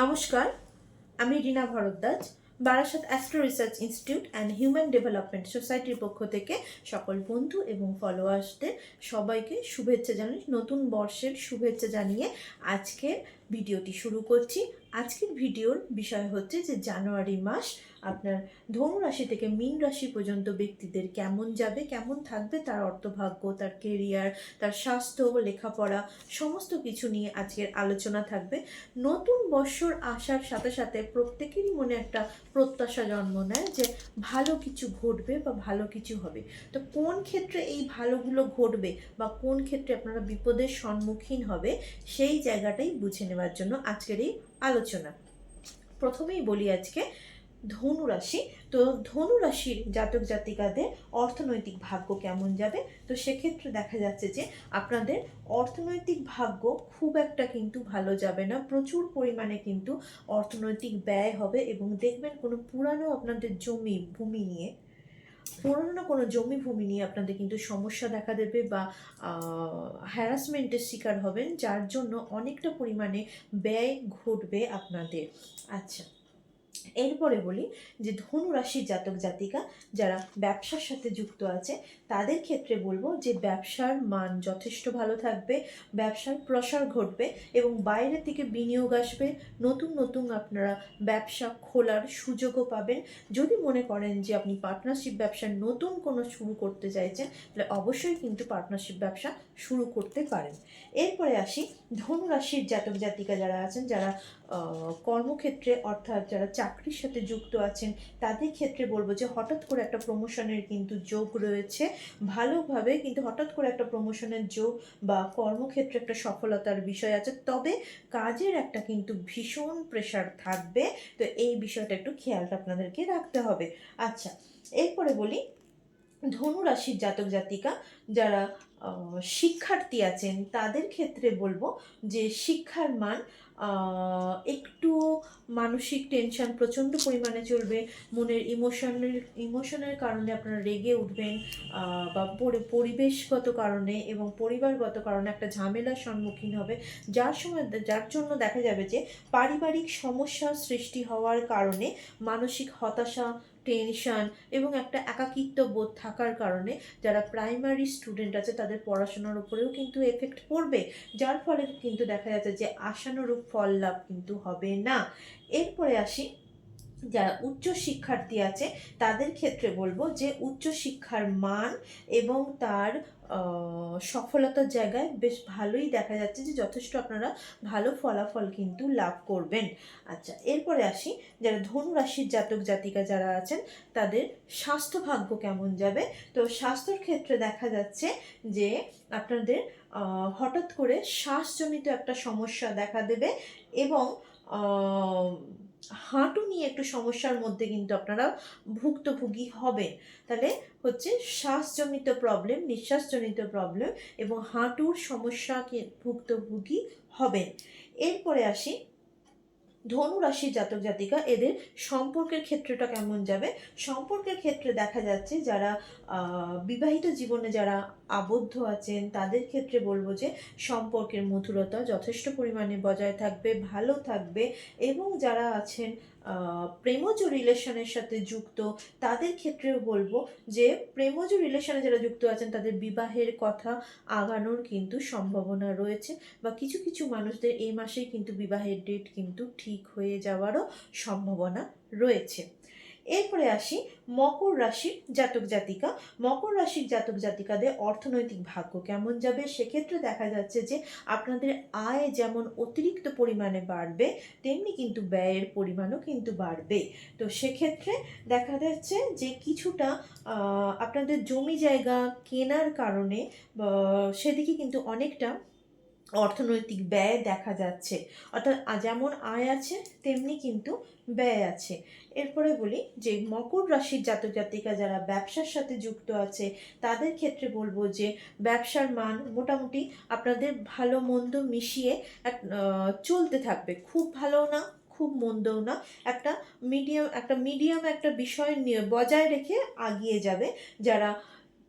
নমস্কার, আমি Rina Bhardwaj, Barasat astro research institute and human development সোসাইটির পক্ষ থেকে সকল বন্ধু এবং ফলোয়ার্সদের সবাইকে শুভেচ্ছা জানিয়ে নতুন বর্ষের শুভেচ্ছা জানিয়ে আজকের ভিডিওটি শুরু করছি। আজকের ভিডিওর বিষয় হচ্ছে যে জানুয়ারি মাস আপনার ধনু রাশি থেকে মীন রাশি পর্যন্ত ব্যক্তিদের কেমন যাবে, কেমন থাকবে তার অর্থভাগ্য, তার কেরিয়ার তার স্বাস্থ্য, লেখাপড়া, সমস্ত কিছু নিয়ে আজকের আলোচনা থাকবে। নতুন বৎসর আসার সাথে সাথে প্রত্যেকেরই মনে একটা প্রত্যাশা জন্ম নেয় যে ভালো কিছু ঘটবে বা ভালো কিছু হবে। তো কোন ক্ষেত্রে এই ভালোগুলো ঘটবে বা কোন ক্ষেত্রে আপনারা বিপদের সম্মুখীন হবে, সেই জায়গাটাই বুঝে নেওয়ার জন্য আজকের এই আলোচনা। প্রথমেই বলি আজকে ধনু রাশি। তো ধনু রাশির জাতক জাতিকাদের অর্থনৈতিক ভাগ্য কেমন যাবে? তো সেক্ষেত্রে দেখা যাচ্ছে যে আপনাদের অর্থনৈতিক ভাগ্য খুব একটা কিন্তু ভালো যাবে না। প্রচুর পরিমাণে কিন্তু অর্থনৈতিক ব্যয় হবে এবং দেখবেন কোনো পুরানো আপনাদের জমি ভূমি নিয়ে, পুরনো কোনো জমি ভূমি নিয়ে আপনাদের কিন্তু সমস্যা দেখা দেবে বা হ্যারাসমেন্টের শিকার হবেন, যার জন্য অনেকটা পরিমাণে ব্যয় ঘটবে আপনাদের। আচ্ছা। এরপরে বলি যে ধনু রাশির জাতক জাতিকা যারা ব্যবসার সাথে যুক্ত আছে, তাদের ক্ষেত্রে বলব যে ব্যবসার মান যথেষ্ট ভালো থাকবে, ব্যবসার প্রসার ঘটবে এবং বাইরে থেকে বিনিয়োগ আসবে, নতুন নতুন আপনারা ব্যবসা খোলার সুযোগও পাবেন। যদি মনে করেন যে আপনি পার্টনারশিপ ব্যবসা নতুন কোনো শুরু করতে চাইছেন, তাহলে অবশ্যই কিন্তু পার্টনারশিপ ব্যবসা শুরু করতে পারেন। এরপরে আসি, ধনুরাশির জাতক জাতিকা যারা আছেন, যারা কর্মক্ষেত্রে অর্থাৎ যারা চাকরির সাথে যুক্ত আছেন, তাদের ক্ষেত্রে বলব যে হঠাৎ করে একটা প্রমোশনের কিন্তু যোগ রয়েছে। ভালোভাবে কিন্তু হঠাৎ করে একটা প্রমোশনের যোগ বা কর্মক্ষেত্রে একটা সফলতার বিষয় আছে। তবে কাজের একটা কিন্তু ভীষণ প্রেশার থাকবে। তো এই বিষয়টা একটু খেয়ালটা আপনাদেরকে রাখতে হবে। আচ্ছা এরপরে বলি ধনু রাশির জাতক জাতিকা যারা শিক্ষার্থী আছেন, তাদের ক্ষেত্রে বলব যে শিক্ষার মান একটু মানসিক টেনশন প্রচণ্ড পরিমাণে চলবে। মনের ইমোশনের ইমোশনের কারণে আপনারা রেগে উঠবেন বা পরি- পরিবেশগত কারণে এবং পরিবারগত কারণে একটা ঝামেলার সম্মুখীন হবে। যার সময়, যার জন্য দেখা যাবে যে পারিবারিক সমস্যার সৃষ্টি হওয়ার কারণে মানসিক হতাশা টেনশন এবং একটা একাকিত্ব বোধ থাকার কারণে যারা প্রাইমারি স্টুডেন্ট আছে, তাদের পড়াশোনার উপরেও কিন্তু এফেক্ট পড়বে। যার ফলে কিন্তু দেখা যাচ্ছে যে আশানুরূপ ফল লাভ কিন্তু হবে না। এরপরে আসি যারা উচ্চ শিক্ষার্থী আছে, তাদের ক্ষেত্রে বলব যে উচ্চ শিক্ষার মান এবং তার সফলতার জায়গায় বেশ ভালোই দেখা যাচ্ছে যে যথেষ্ট আপনারা ভালো ফলাফল কিন্তু লাভ করবেন। আচ্ছা এরপরে আসি। যারা ধনু রাশির জাতক জাতিকা যারা আছেন, তাদের স্বাস্থ্য ভাগ্য কেমন যাবে? তো স্বাস্থ্যর ক্ষেত্রে দেখা যাচ্ছে যে আপনাদের হঠাৎ করে শ্বাসজনিত একটা সমস্যা দেখা দেবে এবং হাঁটু নিয়ে একটু সমস্যার মধ্যে কিন্তু আপনারা ভুক্তভোগী হবেন। তাহলে হচ্ছে শ্বাসজনিত প্রবলেম নিঃশ্বাসজনিত প্রবলেম এবং হাঁটুর সমস্যা ভুক্তভোগী হবেন। এরপরে আসি ধনু রাশির জাতক জাতিকা, এদের সম্পর্কের ক্ষেত্রটা কেমন যাবে? সম্পর্কের ক্ষেত্রে দেখা যাচ্ছে যারা বিবাহিত জীবনে যারা আবদ্ধ আছেন, তাদের ক্ষেত্রে বলব যে সম্পর্কের মধুরতা যথেষ্ট পরিমাণে বজায় থাকবে, ভালো থাকবে এবং যারা আছেন প্রেমজ রিলেশনের সাথে যুক্ত, তাদের ক্ষেত্রেও বলব যে প্রেমজ রিলেশনে যারা যুক্ত আছেন, তাদের বিবাহের কথা আগানোর কিন্তু সম্ভাবনা রয়েছে বা কিছু কিছু মানুষদের এই মাসেই কিন্তু বিবাহের ডেট কিন্তু ঠিক হয়ে যাওয়ারও সম্ভাবনা রয়েছে। এরপরে আসি মকর রাশির জাতক জাতিকা। মকর রাশির জাতক জাতিকাদের অর্থনৈতিক ভাগ্য কেমন যাবে? সেক্ষেত্রে দেখা যাচ্ছে যে আপনাদের আয় যেমন অতিরিক্ত পরিমাণে বাড়বে, তেমনি কিন্তু ব্যয়ের পরিমাণও কিন্তু বাড়বে। তো সেক্ষেত্রে দেখা যাচ্ছে যে কিছুটা আপনাদের জমি জায়গা কেনার কারণে সেদিকে কিন্তু অনেকটা অর্থনৈতিক ব্যয় দেখা যাচ্ছে। অর্থাৎ যেমন আয় আছে, তেমনি কিন্তু ব্যয় আছে। এরপরে বলি যে, মকর রাশির জাতক জাতিকা যারা ব্যবসার সাথে যুক্ত আছে, তাদের ক্ষেত্রে বলব যে, ব্যবসার মান মোটামুটি আপনাদের ভালো মন্দ মিশিয়ে চলতে থাকবে। খুব ভালো না, খুব মন্দও না। একটা মিডিয়াম একটা মিডিয়াম একটা বিষয় নিয়ে বজায় রেখে আগিয়ে যাবে যারা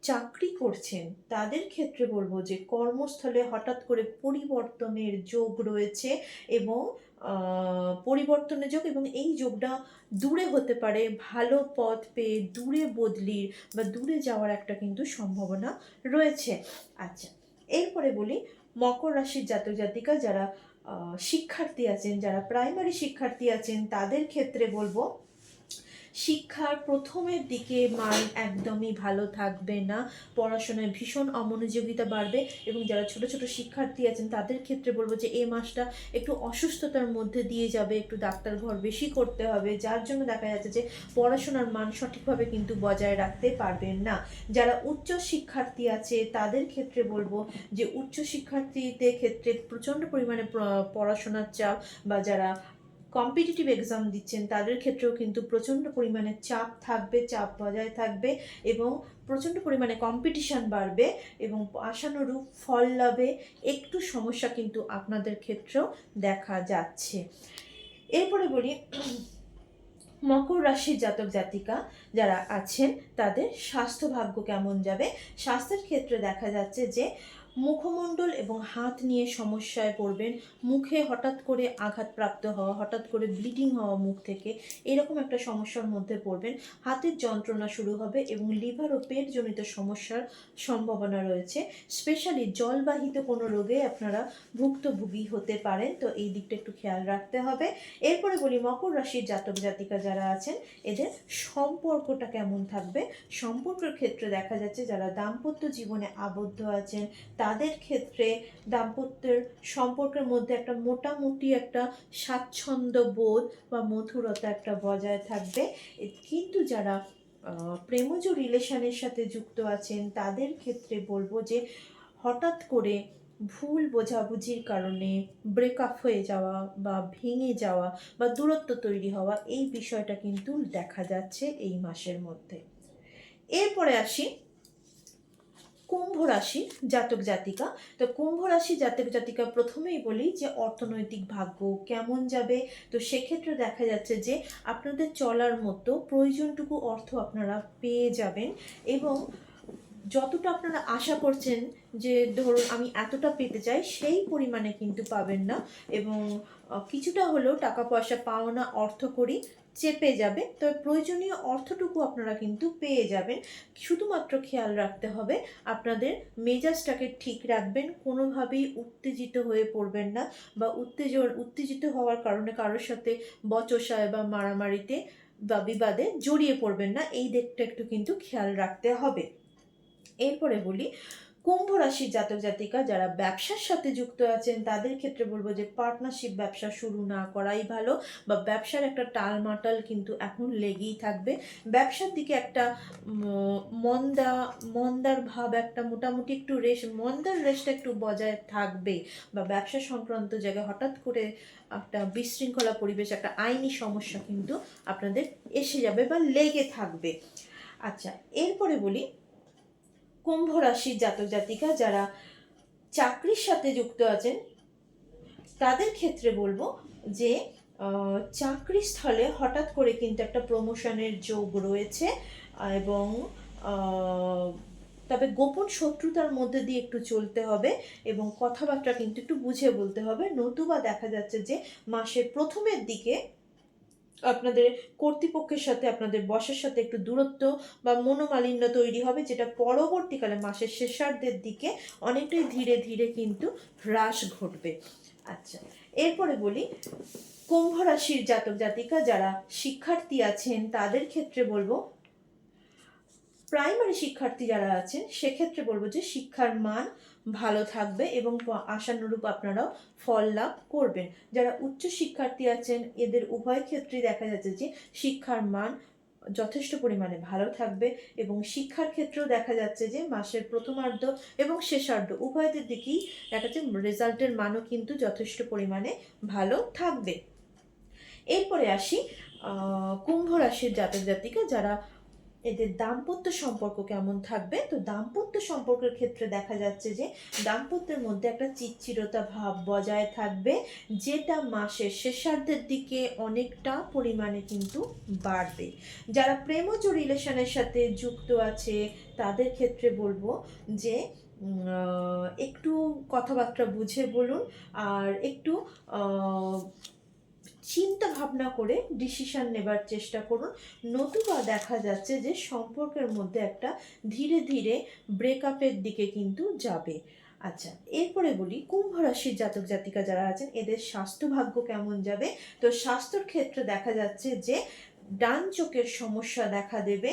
চাকরি করছেন, তাদের ক্ষেত্রে বলব যে কর্মস্থলে হঠাৎ করে পরিবর্তনের যোগ রয়েছে এবং পরিবর্তনের যোগ এবং এই যোগটা দূরে হতে পারে, ভালো পথ পেয়ে দূরে বদলির বা দূরে যাওয়ার একটা কিন্তু সম্ভাবনা রয়েছে। আচ্ছা এরপরে বলি, মকর রাশির জাতক জাতিকা যারা শিক্ষার্থী আছেন, যারা প্রাইমারি শিক্ষার্থী আছেন, তাদের ক্ষেত্রে বলব শিক্ষার প্রথমের দিকে মান একদমই ভালো থাকবে না। পড়াশোনায় ভীষণ অমনোযোগিতা বাড়বে এবং যারা ছোট ছোট শিক্ষার্থী আছেন, তাদের ক্ষেত্রে বলব যে এই মাসটা একটু অসুস্থতার মধ্যে দিয়ে যাবে, একটু ডাক্তার ঘর বেশি করতে হবে, যার জন্য দেখা যাচ্ছে যে পড়াশোনার মান সঠিকভাবে কিন্তু বজায় রাখতে পারবেন না। যারা উচ্চ শিক্ষার্থী আছে, তাদের ক্ষেত্রে বলব যে উচ্চ শিক্ষার্থীদের ক্ষেত্রে প্রচণ্ড পরিমাণে পড়াশোনার চাপ বা যারা কম্পিটিটিভ এক্সাম দিচ্ছেন, তাদের ক্ষেত্রেও কিন্তু প্রচণ্ড পরিমাণে চাপ থাকবে, চাপ বজায় থাকবে এবং প্রচণ্ড পরিমাণে কম্পিটিশন বাড়বে এবং আশানুরূপ ফল লাভে একটু সমস্যা কিন্তু আপনাদের ক্ষেত্রেও দেখা যাচ্ছে। এরপরে বলি, মকর রাশির জাতক জাতিকা যারা আছেন, তাদের স্বাস্থ্য ভাগ্য কেমন যাবে? স্বাস্থ্যের ক্ষেত্রে দেখা যাচ্ছে যে মুখমণ্ডল এবং হাত নিয়ে সমস্যায় পড়বেন। মুখে হঠাৎ করে আঘাতপ্রাপ্ত হওয়া, হঠাৎ করে ব্লিডিং হওয়া মুখ থেকে এরকম একটা সমস্যার মধ্যে পড়বেন। হাতের যন্ত্রণা শুরু হবে এবং লিভার ও পেটজনিত সমস্যার সম্ভাবনা রয়েছে। স্পেশালি জলবাহিত কোনো রোগে আপনারা ভুক্তভোগী হতে পারেন, তো এই দিকটা একটু খেয়াল রাখতে হবে। এরপরে বলি, মকর রাশির জাতক জাতিকা যারা আছেন, এদের সম্পর্কটা কেমন থাকবে? সম্পর্কের ক্ষেত্রে দেখা যাচ্ছে যারা দাম্পত্য জীবনে আবদ্ধ আছেন তাদের ক্ষেত্রে দাম্পত্যের সম্পর্কের মধ্যে একটা মোটামুটি একটা স্বাচ্ছন্দ্য বোধ বা মধুরতা একটা বজায় থাকবে। কিন্তু যারা প্রেমজ রিলেশনের সাথে যুক্ত আছেন, তাদের ক্ষেত্রে বলব যে হঠাৎ করে ভুল বোঝাবুঝির কারণে ব্রেকআপ হয়ে যাওয়া বা ভেঙে যাওয়া বা দূরত্ব তৈরি হওয়া এই বিষয়টা কিন্তু দেখা যাচ্ছে এই মাসের মধ্যে। এরপরে আসি কুম্ভ রাশি জাতক জাতিকা। তো কুম্ভ রাশি জাতক জাতিকা প্রথমেই বলি যে অর্থনৈতিক ভাগ্য কেমন যাবে? তো সেক্ষেত্রে দেখা যাচ্ছে যে আপনাদের চলার মতো প্রয়োজনটুকু অর্থ আপনারা পেয়ে যাবেন এবং যতটা আপনারা আশা করছেন যে ধরুন আমি এতটা পেতে চাই সেই পরিমাণে কিন্তু পাবেন না এবং কিছুটা হলেও টাকা পয়সা পাওনা অর্থ করি চেপে যাবে। তবে প্রয়োজনীয় অর্থটুকু আপনারা কিন্তু পেয়ে যাবেন। শুধুমাত্র খেয়াল রাখতে হবে, আপনাদের মেজাজটাকে ঠিক রাখবেন, কোনোভাবেই উত্তেজিত হয়ে পড়বেন না বা উত্তেজ, উত্তেজিত হওয়ার কারণে কারোর সাথে বচসায় বা মারামারিতে বা বিবাদে জড়িয়ে পড়বেন না। এই দিকটা একটু কিন্তু খেয়াল রাখতে হবে। এরপরে বলি কুম্ভ রাশির জাতক জাতিকা যারা ব্যবসার সাথে যুক্ত আছেন, তাদের ক্ষেত্রে বলব যে পার্টনারশিপ ব্যবসা শুরু না করাই ভালো বা ব্যবসার একটা টালমাটাল কিন্তু এখন লেগেই থাকবে। ব্যবসার দিকে একটা মন্দা, মন্দার ভাব একটা মোটামুটি একটু রেশ, মন্দার রেশটা একটু বজায় থাকবে বা ব্যবসা সংক্রান্ত জায়গায় হঠাৎ করে একটা বিশৃঙ্খলা পরিবেশ, একটা আইনি সমস্যা কিন্তু আপনাদের এসে যাবে বা লেগে থাকবে। আচ্ছা এরপরে বলি কুম্ভ রাশির জাতক জাতিকা যারা চাকরির সাথে যুক্ত আছেন, তাদের ক্ষেত্রে বলব যে চাকরি স্থলে হঠাৎ করে কিন্তু একটা প্রমোশনের যোগ রয়েছে এবং তবে গোপন শত্রুতার মধ্যে দিয়ে একটু চলতে হবে এবং কথাবার্তা কিন্তু একটু বুঝে বলতে হবে। নতুবা দেখা যাচ্ছে যে, মাসের প্রথমের দিকে আপনাদের কর্তৃপক্ষের সাথে, আপনাদের বসের সাথে একটু দূরত্ব বা মনোমালিন্য তৈরি হবে, যেটা পরবর্তীকালে মাসের শেষার্ধের দিকে অনেকটাই ধীরে ধীরে কিন্তু হ্রাস ঘটবে। আচ্ছা এরপরে বলি, কুম্ভ রাশির জাতক জাতিকা যারা শিক্ষার্থী আছেন, তাদের ক্ষেত্রে বলব, প্রাইমারি শিক্ষার্থী যারা আছেন, সেক্ষেত্রে বলব যে শিক্ষার মান ভালো থাকবে এবং আশানুরূপ আপনারাও ফল লাভ করবেন। যারা উচ্চ শিক্ষার্থী আছেন, এদের উভয় ক্ষেত্রেই দেখা যাচ্ছে যে শিক্ষার মান যথেষ্ট পরিমাণে ভালো থাকবে এবং শিক্ষার ক্ষেত্রেও দেখা যাচ্ছে যে মাসের প্রথমার্ধ এবং শেষার্ধ উভয়দের দিকেই দেখা যাচ্ছে রেজাল্টের মানও কিন্তু যথেষ্ট পরিমাণে ভালো থাকবে। এরপরে আসি কুম্ভ রাশির জাতক জাতিকা যারা এদের দাম্পত্য সম্পর্ক কেমন থাকবে? তো দাম্পত্য সম্পর্কের ক্ষেত্রে দেখা যাচ্ছে যে, দাম্পত্যের মধ্যে একটা চিচ্ছিরতা ভাব বজায় থাকবে, যেটা মাসের শেষার্ধের দিকে অনেকটা পরিমাণে কিন্তু বাড়বে। যারা প্রেমজ রিলেশনের সাথে যুক্ত আছে, তাদের ক্ষেত্রে বলব যে একটু কথাবার্তা বুঝে বলুন, আর একটু চিন্তা ভাবনা করে ডিসিশন নেবার চেষ্টা করুন। নতুবা দেখা যাচ্ছে যে সম্পর্কের মধ্যে একটা ধীরে ধীরে ব্রেকআপের দিকে কিন্তু যাবে। আচ্ছা এরপরে বলি, কুম্ভ রাশির জাতক জাতিকা যারা আছেন, এদের স্বাস্থ্য ভাগ্য কেমন যাবে? তো স্বাস্থ্যর ক্ষেত্রে দেখা যাচ্ছে যে ডান চোখের সমস্যা দেখা দেবে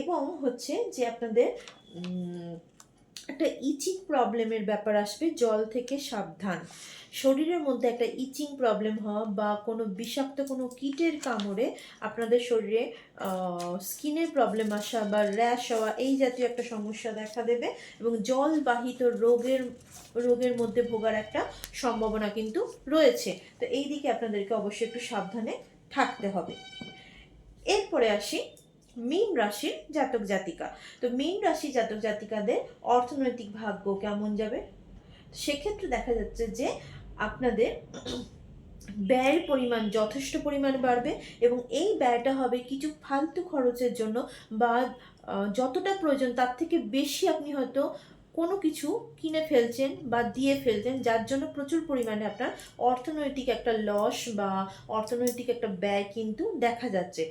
এবং হচ্ছে যে আপনাদের একটা ইচিং প্রবলেমের ব্যাপার আসবে, জল থেকে সাবধান। শরীরের মধ্যে একটা ইচিং প্রবলেম হওয়া বা কোনো বিষাক্ত কোনো কীটের কামড়ে আপনাদের শরীরে স্কিনের প্রবলেম আসা বা র্যাশ হওয়া, এই জাতীয় একটা সমস্যা দেখা দেবে এবং জলবাহিত রোগের রোগের মধ্যে ভোগার একটা সম্ভাবনা কিন্তু রয়েছে। তো এই দিকে আপনাদেরকে অবশ্যই একটু সাবধানে থাকতে হবে। এরপরে আসি মীন রাশির জাতক জাতিকা। তো মীন রাশি জাতক জাতিকাদের অর্থনৈতিক ভাগ্য কেমন যাবে? সেক্ষেত্রে দেখা যাচ্ছে যে আপনাদের ব্যয়ের পরিমাণ যথেষ্ট পরিমাণ বাড়বে এবং এই ব্যয়টা হবে কিছু ফালতু খরচের জন্য বা যতটা প্রয়োজন তার থেকে বেশি আপনি হয়তো কোনো কিছু কিনে ফেলছেন বা দিয়ে ফেলছেন, যার জন্য প্রচুর পরিমাণে আপনার অর্থনৈতিক একটা লস বা অর্থনৈতিক একটা ব্যয় কিন্তু দেখা যাচ্ছে।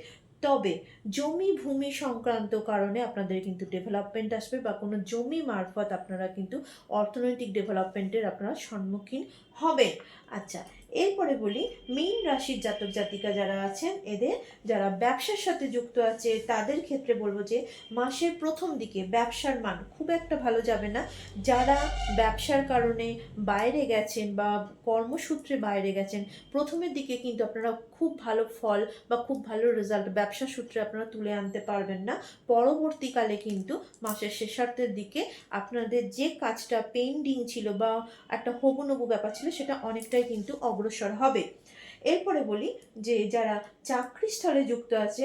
তবে জমি ভূমি সংক্রান্ত কারণে আপনাদের কিন্তু ডেভেলপমেন্ট আসবে বা কোনো জমি মারফত আপনারা কিন্তু অর্থনৈতিক ডেভেলপমেন্টের আপনারা সম্মুখীন হবেন আচ্ছা এরপরে বলি, মীন রাশির জাতক জাতিকা যারা আছেন, এদের যারা ব্যবসার সাথে যুক্ত আছে, তাদের ক্ষেত্রে বলব যে, মাসের প্রথম দিকে ব্যবসার মান খুব একটা ভালো যাবে না। যারা ব্যবসার কারণে বাইরে গেছেন বা কর্মসূত্রে বাইরে গেছেন, প্রথমের দিকে কিন্তু আপনারা খুব ভালো ফল বা খুব ভালো রেজাল্ট ব্যবসা সূত্রে আপনারা তুলে আনতে পারবেন না। পরবর্তীকালে কিন্তু মাসের শেষার্ধের দিকে আপনাদের যে কাজটা পেন্ডিং ছিল বা একটা হবুনবু ব্যাপার ছিল সেটা অনেকটাই কিন্তু অগ্রসর হবে। এরপরে বলি যে যারা চাকরি স্থলে যুক্ত আছে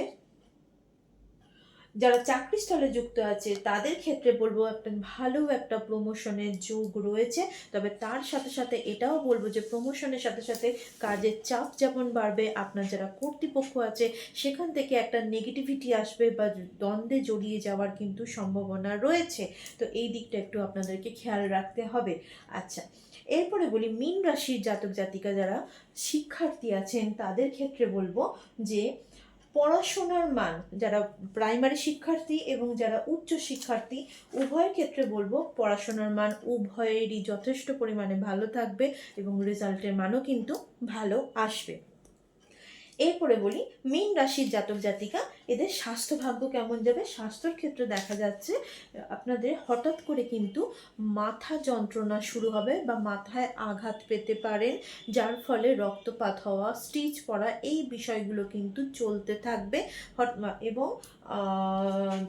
যারা চাকরি স্থলে যুক্ত আছে, তাদের ক্ষেত্রে বলব একটা ভালো একটা প্রমোশনের যোগ রয়েছে। তবে তার সাথে সাথে এটাও বলব যে প্রমোশনের সাথে সাথে কাজের চাপ যেমন বাড়বে, আপনার যারা কর্তৃপক্ষ আছে, সেখান থেকে একটা নেগেটিভিটি আসবে বা দ্বন্দ্বে জড়িয়ে যাওয়ার কিন্তু সম্ভাবনা রয়েছে। তো এই দিকটা একটু আপনাদেরকে খেয়াল রাখতে হবে। আচ্ছা এরপরে বলি, মীন রাশির জাতক জাতিকা যারা শিক্ষার্থী আছেন, তাদের ক্ষেত্রে বলব যে পড়াশোনার মান, যারা প্রাইমারি শিক্ষার্থী এবং যারা উচ্চ শিক্ষার্থী, উভয়ের ক্ষেত্রে বলব পড়াশোনার মান উভয়েরই যথেষ্ট পরিমাণে ভালো থাকবে এবং রেজাল্টের মানও কিন্তু ভালো আসবে। এরপরে বলি, মীন রাশির জাতক জাতিকা, এদের স্বাস্থ্য ভাগ্য কেমন যাবে? স্বাস্থ্যর ক্ষেত্রে দেখা যাচ্ছে, আপনাদের হঠাৎ করে কিন্তু মাথা যন্ত্রণা শুরু হবে বা মাথায় আঘাত পেতে পারেন, যার ফলে রক্তপাত হওয়া, স্টিচ পড়া, এই বিষয়গুলো কিন্তু চলতে থাকবে। এবং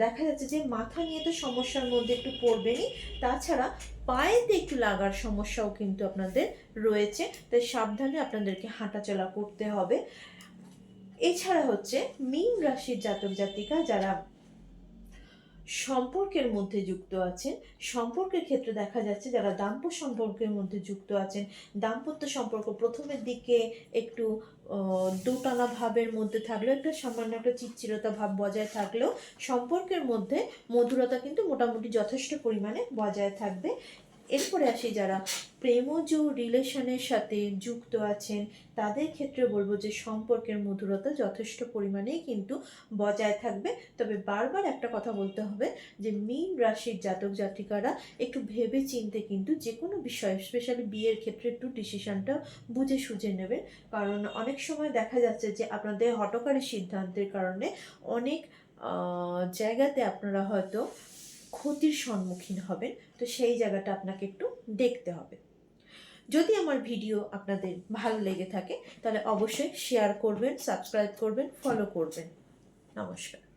দেখা যাচ্ছে যে মাথা নিয়ে তো সমস্যার মধ্যে একটু পড়বেনই। তাছাড়া পায়েতে একটু লাগার সমস্যাও কিন্তু আপনাদের রয়েছে। তাই সাবধানে আপনাদেরকে হাঁটাচলা করতে হবে। এছাড়া হচ্ছে মীন রাশির জাতক জাতিকা যারা সম্পর্কের মধ্যে যুক্ত আছেন, সম্পর্কের ক্ষেত্রে দেখা যাচ্ছে যারা দাম্পত্য সম্পর্কের মধ্যে যুক্ত আছেন, দাম্পত্য সম্পর্ক প্রথমের দিকে একটু দোটানা ভাবের মধ্যে থাকলেও, একটা সামান্য একটা চিচ্ছিরতা ভাব বজায় থাকলেও সম্পর্কের মধ্যে মধুরতা কিন্তু মোটামুটি যথেষ্ট পরিমাণে বজায় থাকবে। এরপরে আসি যারা প্রেমজ রিলেশনের সাথে যুক্ত আছেন, তাদের ক্ষেত্রে বলব যে সম্পর্কের মধুরতা যথেষ্ট পরিমাণেই কিন্তু বজায় থাকবে। তবে বারবার একটা কথা বলতে হবে যে মীন রাশির জাতক জাতিকারা একটু ভেবে চিনতে কিন্তু যে কোনো বিষয়ে স্পেশালি বিয়ের ক্ষেত্রে একটু ডিসিশনটা বুঝে সুঝে নেবেন। কারণ অনেক সময় দেখা যাচ্ছে যে আপনাদের হটকারী সিদ্ধান্তের কারণে অনেক জায়গাতে আপনারা হয়তো ক্ষতির সম্মুখীন হবেন, তো সেই জায়গাটা আপনাকে একটু দেখতে হবে। যদি আমার ভিডিও আপনাদের ভালো লেগে থাকে, তাহলে অবশ্যই শেয়ার করবেন সাবস্ক্রাইব করবেন ফলো করবেন। নমস্কার।